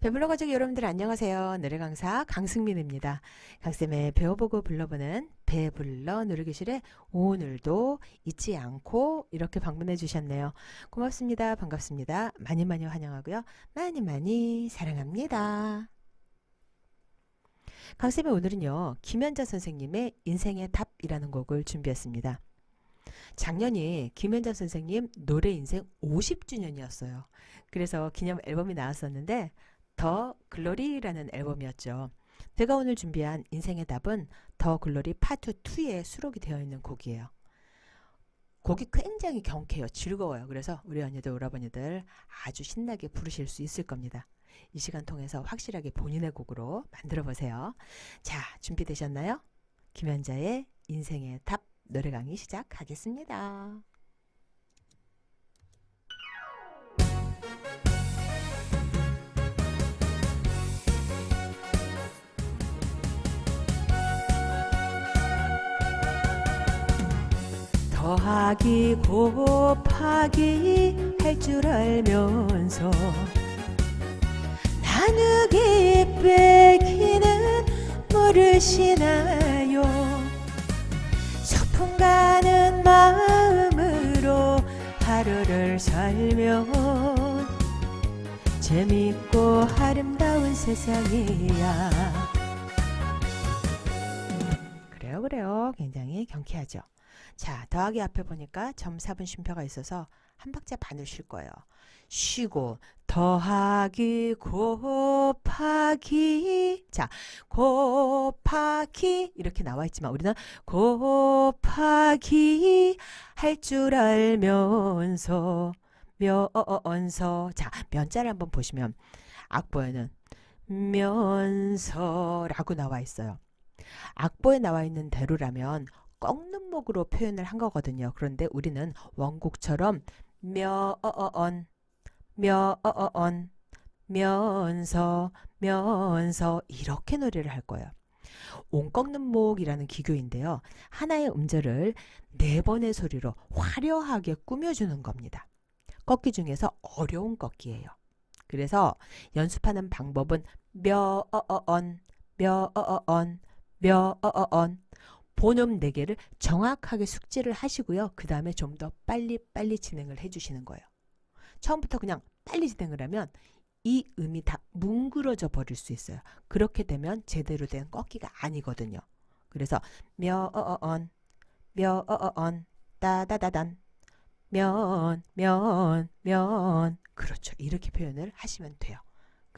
배불러 가족 여러분들 안녕하세요. 노래 강사 강승민입니다. 강쌤의 배워보고 불러보는 배불러 노래교실에 오늘도 잊지 않고 이렇게 방문해 주셨네요. 고맙습니다. 반갑습니다. 많이 많이 환영하고요. 많이 많이 사랑합니다. 강쌤의 오늘은요. 김현자 선생님의 인생의 답이라는 곡을 준비했습니다. 작년이 김현자 선생님 노래 인생 50주년이었어요. 그래서 기념 앨범이 나왔었는데 더 글로리라는 앨범이었죠. 제가 오늘 준비한 인생의 답은 더 글로리 파트 2에 수록이 되어 있는 곡이에요. 곡이 굉장히 경쾌해요. 즐거워요. 그래서 우리 언니들, 오라버니들 아주 신나게 부르실 수 있을 겁니다. 이 시간 통해서 확실하게 본인의 곡으로 만들어 보세요. 자, 준비되셨나요? 김현자의 인생의 답 노래 강의 시작하겠습니다. 더하기 곱하기 할 줄 알면서 나누기 빼기는 모르시나요? 소풍 가는 마음으로 하루를 살면 재밌고 아름다운 세상이야. 그래요 그래요. 굉장히 경쾌하죠 자, 더하기 앞에 보니까 점사분 쉼표가 있어서 한 박자 반을 쉴 거예요. 쉬고 더하기 곱하기 자, 곱하기 이렇게 나와 있지만 우리는 곱하기 할 줄 알면서 면서 자, 면자를 한번 보시면 악보에는 면서라고 나와 있어요. 악보에 나와 있는 대로라면 꺾는 목으로 표현을 한 거거든요. 그런데 우리는 원곡처럼 며언 며언 면서 면서 이렇게 노래를 할 거예요. 온 꺾는 목이라는 기교인데요. 하나의 음절을 네 번의 소리로 화려하게 꾸며주는 겁니다. 꺾기 중에서 어려운 꺾기예요. 그래서 연습하는 방법은 며언 며언 며언 본음 4개를 정확하게 숙지를 하시고요. 그 다음에 좀 더 빨리빨리 진행을 해주시는 거예요. 처음부터 그냥 빨리 진행을 하면 이 음이 다 뭉그러져 버릴 수 있어요. 그렇게 되면 제대로 된 꺾기가 아니거든요. 그래서 며언 며언 따다다단 면 면 면 그렇죠. 이렇게 표현을 하시면 돼요.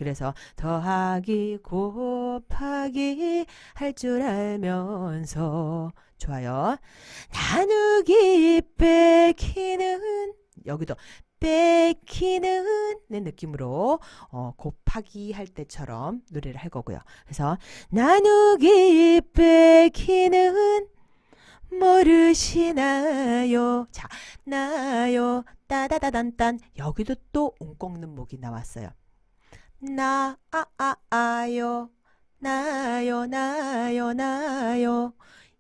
그래서 더하기 곱하기 할 줄 알면서 좋아요. 나누기 빼기는 여기도 빼기는 내 느낌으로 어, 곱하기 할 때처럼 노래를 할 거고요. 그래서 나누기 빼기는 모르시나요? 자, 나요 따다다단딴 여기도 또온 꺾는 목이 나왔어요. 나, 아, 아, 아요. 나요, 나요, 나요.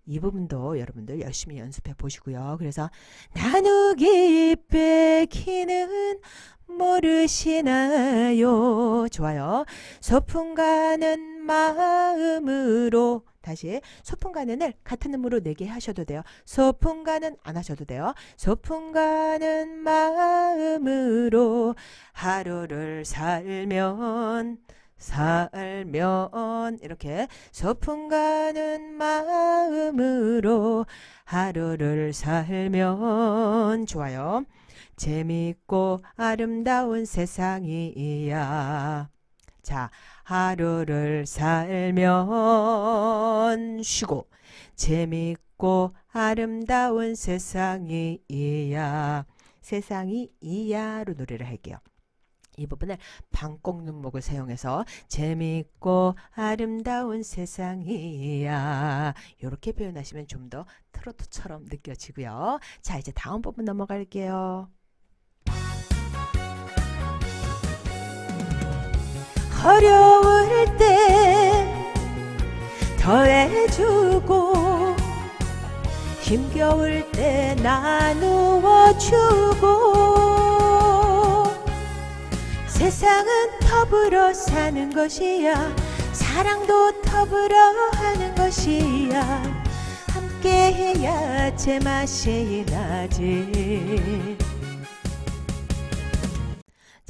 이 부분도 여러분들 열심히 연습해 보시고요. 그래서 나누기 빼기는 모르시나요? 좋아요. 소풍 가는 마음으로 다시 소풍 가는을 같은 음으로 내게 하셔도 돼요. 소풍 가는 안 하셔도 돼요. 소풍 가는 마음으로 하루를 살면 살면 이렇게 소풍 가는 마음으로 하루를 살면 좋아요. 재밌고 아름다운 세상이야. 자, 하루를 살면 쉬고 재밌고 아름다운 세상이야. 세상이 이야로 노래를 할게요. 이 부분을 방 꺾는 목을 사용해서 재밌고 아름다운 세상이야. 이렇게 표현하시면 좀 더 트로트처럼 느껴지고요. 자, 이제 다음 부분 넘어갈게요. 어려울 때 더해주고 힘겨울 때 나누어 주고 세상은 더불어 사는 것이야. 사랑도 더불어 하는 것이야. 함께해야 제맛이 나지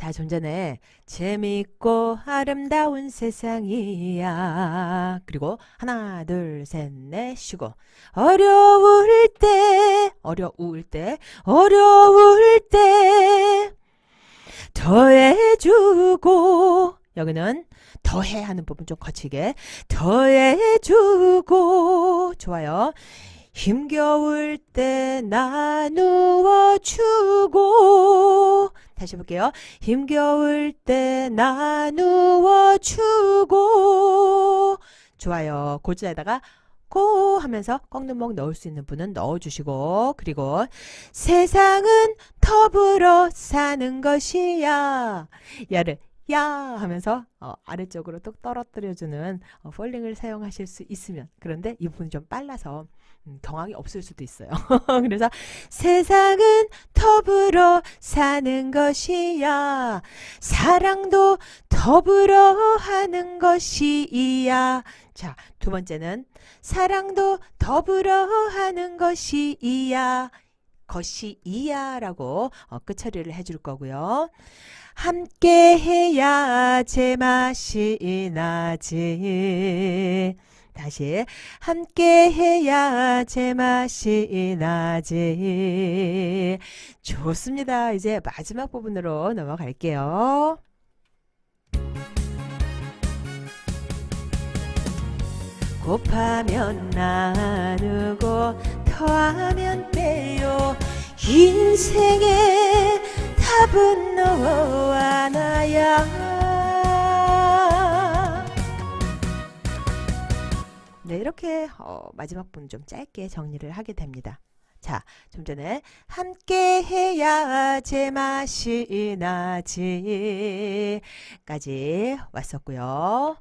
자, 좀 전에 재밌고 아름다운 세상이야. 그리고 하나, 둘, 셋, 넷 쉬고 어려울 때, 어려울 때, 어려울 때 더해주고 여기는 더해 하는 부분 좀 거치게 더해주고 좋아요. 힘겨울 때 나누어 주고. 다시 볼게요. 힘겨울 때 나누어 주고. 좋아요. 고지에다가 고 하면서 꺾는목 넣을 수 있는 분은 넣어주시고. 그리고 세상은 더불어 사는 것이야. 야를 야 하면서 어, 아래쪽으로 뚝 떨어뜨려주는 어, 폴링을 사용하실 수 있으면. 그런데 이 부분이 좀 빨라서 음, 정황이 없을 수도 있어요. 그래서 세상은 더불어 사는 것이야. 사랑도 더불어 하는 것이야. 자, 두 번째는 사랑도 더불어 하는 것이야. 것이야라고 어, 끝 처리를 해줄 거고요. 함께 해야 제맛이 나지. 다시 함께 해야 제맛이 나지. 좋습니다. 이제 마지막 부분으로 넘어갈게요. 곱하면 나누고 더하면 빼요. 인생의 답은 너와 나야. 네, 이렇게 어, 마지막 부분 좀 짧게 정리를 하게 됩니다. 자, 좀 전에 함께 해야 제맛이 나지 까지 왔었고요.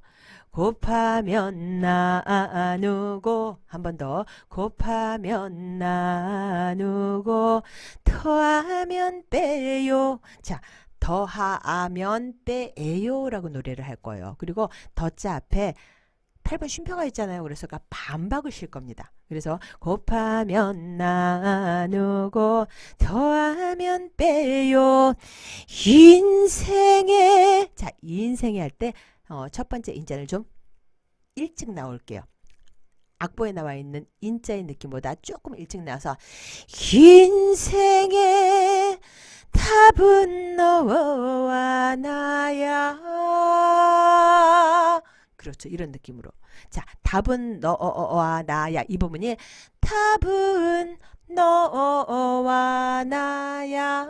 곱하면 나누고 한 번 더 곱하면 나누고 더하면 빼요. 자, 더하면 빼요라고 노래를 할 거예요. 그리고 더자 앞에 8번 쉼표가 있잖아요. 그래서 그 반박을 실 겁니다. 그래서 곱하면 나누고 더하면 빼요. 인생에 자 인생에 할때 어, 첫 번째 인자를 좀 일찍 나올게요. 악보에 나와 있는 인자의 느낌보다 조금 일찍 나와서 인생의 답은 너와 나야. 그렇죠. 이런 느낌으로. 자, 답은 너와 나야. 이 부분이 답은 너와 나야.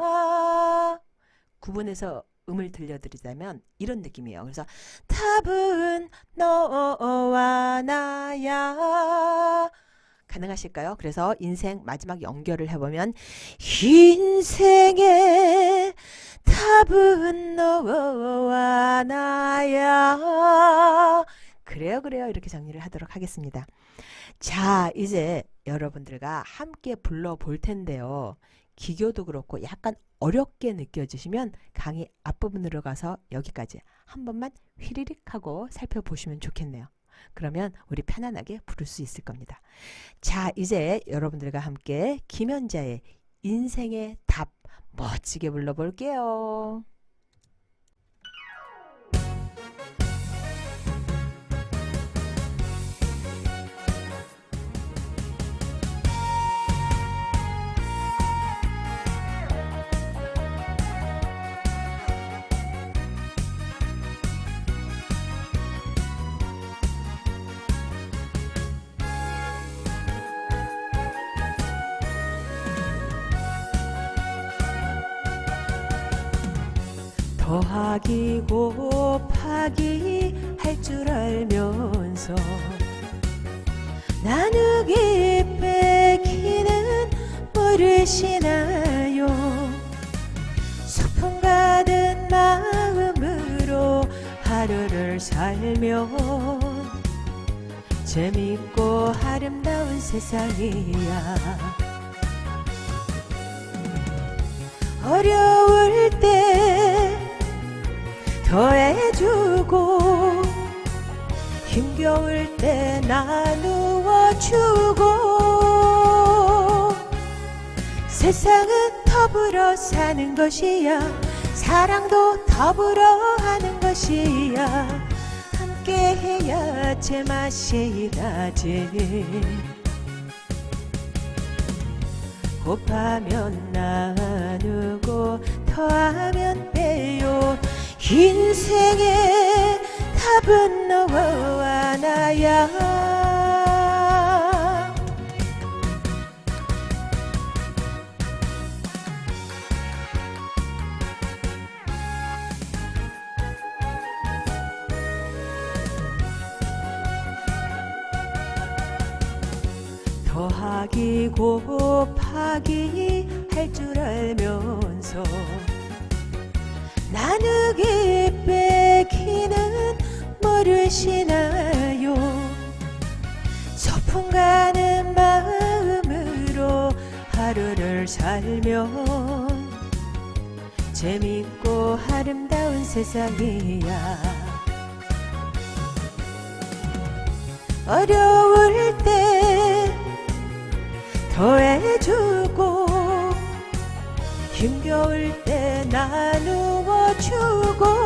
구분해서 음을 들려드리자면 이런 느낌이에요. 그래서 답은 너와 나야. 가능하실까요? 그래서 인생 마지막 연결을 해보면 인생의 답은 너와 나야. 그래요, 그래요. 이렇게 정리를 하도록 하겠습니다. 자, 이제 여러분들과 함께 불러볼 텐데요. 기교도 그렇고 약간 어렵게 느껴지시면 강의 앞부분으로 가서 여기까지 한 번만 휘리릭 하고 살펴보시면 좋겠네요. 그러면 우리 편안하게 부를 수 있을 겁니다. 자, 이제 여러분들과 함께 김연자의 인생의 답 멋지게 불러볼게요. 더하기 곱하기 할 줄 알면서 나누기 빼기는 모르시나요? 소풍 가득 마음으로 하루를 살면 재밌고 아름다운 세상이야. 어려울 때 더해주고 힘겨울 때 나누어 주고 세상은 더불어 사는 것이야. 사랑도 더불어 하는 것이야. 함께 해야 제맛이 나지 곱하면 나누고 더하면 빼요 인생의 답은 너와 나야. 더하기 곱하기 할 줄 알면서 나누기 모르시나요? 소풍 가는 마음으로 하루를 살면 재밌고 아름다운 세상이야. 어려울 때 더해주고 힘겨울 때 나누어 주고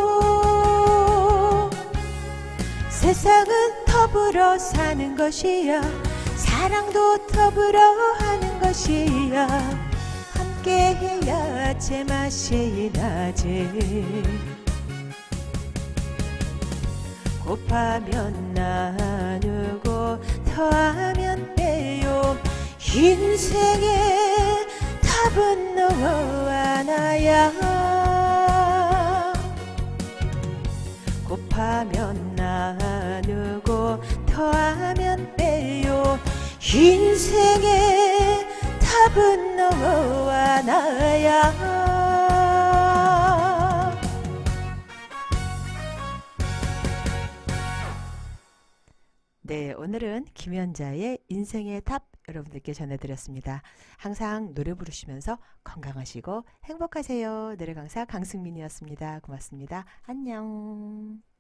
세상은 더불어 사는 것이야 사랑도 더불어 하는 것이야 함께 해야 제맛이 나지. 곱하면 나누고 더하면 빼요. 인생의 답은 너와 나야. 곱하면 더하면 빼요 인생의 답은 너와 나야 네, 오늘은 김연자의 인생의 답 여러분들께 전해드렸습니다. 항상 노래 부르시면서 건강하시고 행복하세요. 노래 강사 강승민이었습니다. 고맙습니다. 안녕.